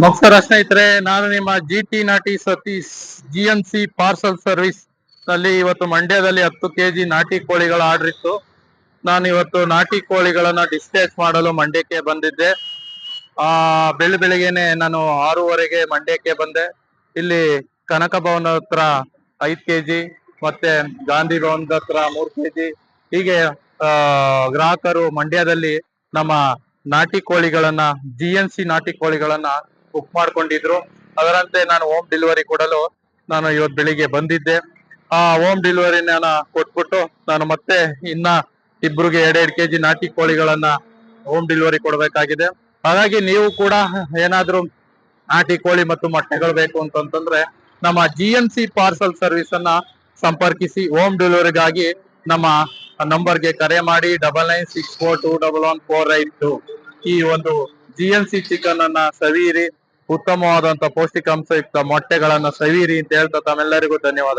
ನಮಸ್ಕಾರ ಸ್ನೇಹಿತರೆ, ನಾನು ನಿಮ್ಮ ಜಿ ಟಿ ನಾಟಿ Satish G N C parcel ಸರ್ವಿಸ್ನಲ್ಲಿ ಇವತ್ತು ಮಂಡ್ಯದಲ್ಲಿ ಹತ್ತು ಕೆಜಿ ನಾಟಿ ಕೋಳಿಗಳ ಆರ್ಡರ್ ಇತ್ತು. ನಾನು ಇವತ್ತು ನಾಟಿ ಕೋಳಿಗಳನ್ನ ಡಿಸ್ಪ್ಯಾಚ್ ಮಾಡಲು ಮಂಡ್ಯಕ್ಕೆ ಬಂದಿದ್ದೆ. ಆ ಬೆಳ ಬೆಳಿಗ್ಗೆನೆ ನಾನು ಆರೂವರೆಗೆ ಮಂಡ್ಯಕ್ಕೆ ಬಂದೆ. ಇಲ್ಲಿ ಕನಕ ಭವನ ಹತ್ರ ಐದ್ ಕೆಜಿ ಮತ್ತೆ ಗಾಂಧಿ ಭವನದ ಹತ್ರ ಮೂರು ಕೆಜಿ ಹೀಗೆ, ಆ, ಗ್ರಾಹಕರು ಮಂಡ್ಯದಲ್ಲಿ ನಮ್ಮ ನಾಟಿ ಕೋಳಿಗಳನ್ನ ಜಿ ಎನ್ ಸಿ ನಾಟಿ ಕೋಳಿಗಳನ್ನ ಬುಕ್ ಮಾಡ್ಕೊಂಡಿದ್ರು. ಅದರಂತೆ ನಾನು ಹೋಮ್ ಡೆಲಿವರಿ ಕೊಡಲು ನಾನು ಇವತ್ತು ಬೆಳಿಗ್ಗೆ ಬಂದಿದ್ದೆ. ಆ ಹೋಮ್ ಡೆಲಿವರಿ ನಾನು ಕೊಟ್ಬಿಟ್ಟು ನಾನು ಮತ್ತೆ ಇನ್ನ ಇಬ್ರಿಗೆ ಎರಡೆರಡು ಕೆಜಿ ನಾಟಿ ಕೋಳಿಗಳನ್ನ ಹೋಮ್ ಡೆಲಿವರಿ ಕೊಡಬೇಕಾಗಿದೆ. ಹಾಗಾಗಿ ನೀವು ಕೂಡ ಏನಾದ್ರೂ ನಾಟಿ ಕೋಳಿ ಮತ್ತು ಮೊಟ್ಟೆಗಳು ಬೇಕು ಅಂತಂತಂದ್ರೆ ನಮ್ಮ G M C parcel service ಅನ್ನ ಸಂಪರ್ಕಿಸಿ ಹೋಮ್ ಡೆಲಿವರಿಗಾಗಿ ನಮ್ಮ ನಂಬರ್ಗೆ ಕರೆ ಮಾಡಿ double nine six four two double one four eight two ಈ ಒಂದು ಜಿ ಎಂ ಸಿ ಚಿಕನ್ ಅನ್ನ ಸವಿಯಿರಿ. ಉತ್ತಮವಾದಂತ ಪೌಷ್ಟಿಕಾಂಶಯುಕ್ತ ಮೊಟ್ಟೆಗಳನ್ನ ಸವಿಯಿರಿ ಅಂತ ಹೇಳ್ತಾ ತಮ್ಮೆಲ್ಲರಿಗೂ ಧನ್ಯವಾದ